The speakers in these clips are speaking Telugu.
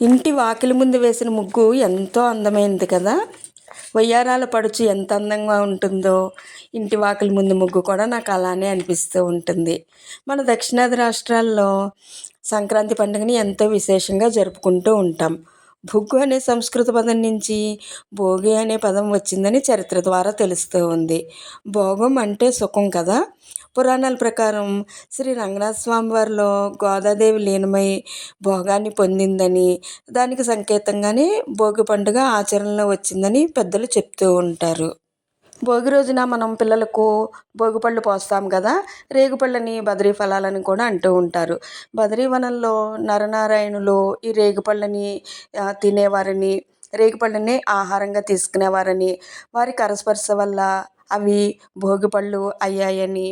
ఇంటి వాకిలి ముందు వేసిన ముగ్గు ఎంతో అందమైనది కదా. వయ్యారాల పడుచు ఎంత అందంగా ఉంటుందో. ఇంటి వాకిలి ముందు ముగ్గు కూడా నాకు అలానే అనిపిస్తూ ఉంటుంది. మన దక్షిణాది రాష్ట్రాల్లో సంక్రాంతి పండుగని ఎంతో విశేషంగా జరుపుకుంటూ ఉంటాం. భుగ్గు అనే సంస్కృత పదం నుంచి భోగి అనే పదం వచ్చిందని చరిత్ర ద్వారా తెలుస్తూ ఉంది. భోగం అంటే సుఖం కదా? పురాణాల ప్రకారం శ్రీ రంగనాథ స్వామి వారిలో గోదాదేవి లీనమై భోగాన్ని పొందిందని దానికి సంకేతంగానే భోగి పండుగ ఆచరణలో వచ్చిందని పెద్దలు చెప్తూ ఉంటారు. భోగి రోజున మనం పిల్లలకు భోగి పళ్ళు పోస్తాం కదా రేగుపళ్ళని బదరీ ఫలాలని కూడా అంటూ ఉంటారు. బదరీవనంలో నరనారాయణులు ఈ రేగుపళ్ళని తినేవారని రేగుపళ్ళని ఆహారంగా తీసుకునేవారని వారి కరస్పర్శ వల్ల అవి భోగిపళ్ళు అయ్యాయని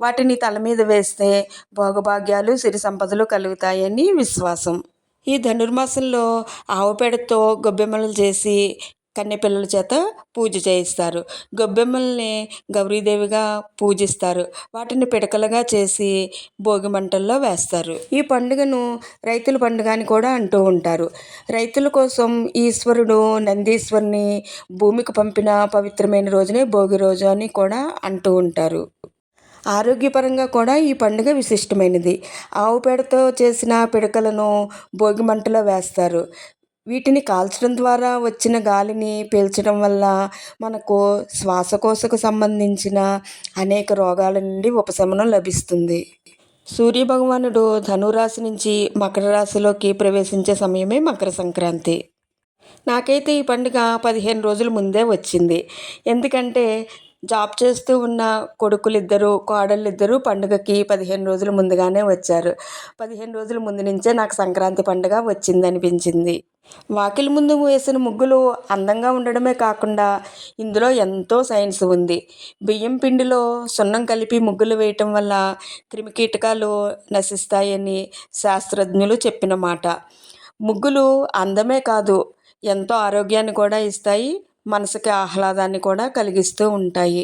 వాటిని తల మీద వేస్తే భోగభాగ్యాలు సిరి సంపదలు కలుగుతాయని విశ్వాసం. ఈ ధనుర్మాసంలో ఆవు పేడతో గొబ్బెమ్మలు చేసి కన్నెపిల్లల చేత పూజ చేయిస్తారు. గొబ్బెమ్మల్ని గౌరీదేవిగా పూజిస్తారు. వాటిని పిడకలుగా చేసి భోగి మంటల్లో వేస్తారు. ఈ పండుగను రైతుల పండుగ అని కూడా అంటూ ఉంటారు. రైతుల కోసం ఈశ్వరుడు నందీశ్వరుని భూమికి పంపిన పవిత్రమైన రోజునే భోగి రోజు అని కూడా అంటూ ఉంటారు. ఆరోగ్యపరంగా కూడా ఈ పండుగ విశిష్టమైనది. ఆవు పేడతో చేసిన పిడకలను భోగి మంటలో వేస్తారు. వీటిని కాల్చడం ద్వారా వచ్చిన గాలిని పీల్చడం వల్ల మనకు శ్వాసకోశకు సంబంధించిన అనేక రోగాల నుండి ఉపశమనం లభిస్తుంది. సూర్య భగవానుడు ధనురాశి నుంచి మకర రాశిలోకి ప్రవేశించే సమయమే మకర సంక్రాంతి. నాకైతే ఈ పండుగ పదిహేను రోజుల ముందే వచ్చింది. ఎందుకంటే జాబ్ చేస్తూ ఉన్న కొడుకులిద్దరూ కోడళ్ళిద్దరూ పండుగకి పదిహేను రోజుల ముందుగానే వచ్చారు. పదిహేను రోజుల ముందు నుంచే నాకు సంక్రాంతి పండుగ వచ్చింది అనిపించింది వాకిలి ముందు వేసిన ముగ్గులు అందంగా ఉండడమే కాకుండా ఇందులో ఎంతో సైన్స్ ఉంది. బియ్యం పిండిలో సున్నం కలిపి ముగ్గులు వేయటం వల్ల క్రిమికీటకాలు నశిస్తాయని శాస్త్రజ్ఞులు చెప్పిన మాట. ముగ్గులు అందమే కాదు ఎంతో ఆరోగ్యాన్ని కూడా ఇస్తాయి మనసుకి ఆహ్లాదాన్ని కూడా కలిగిస్తూ ఉంటాయి.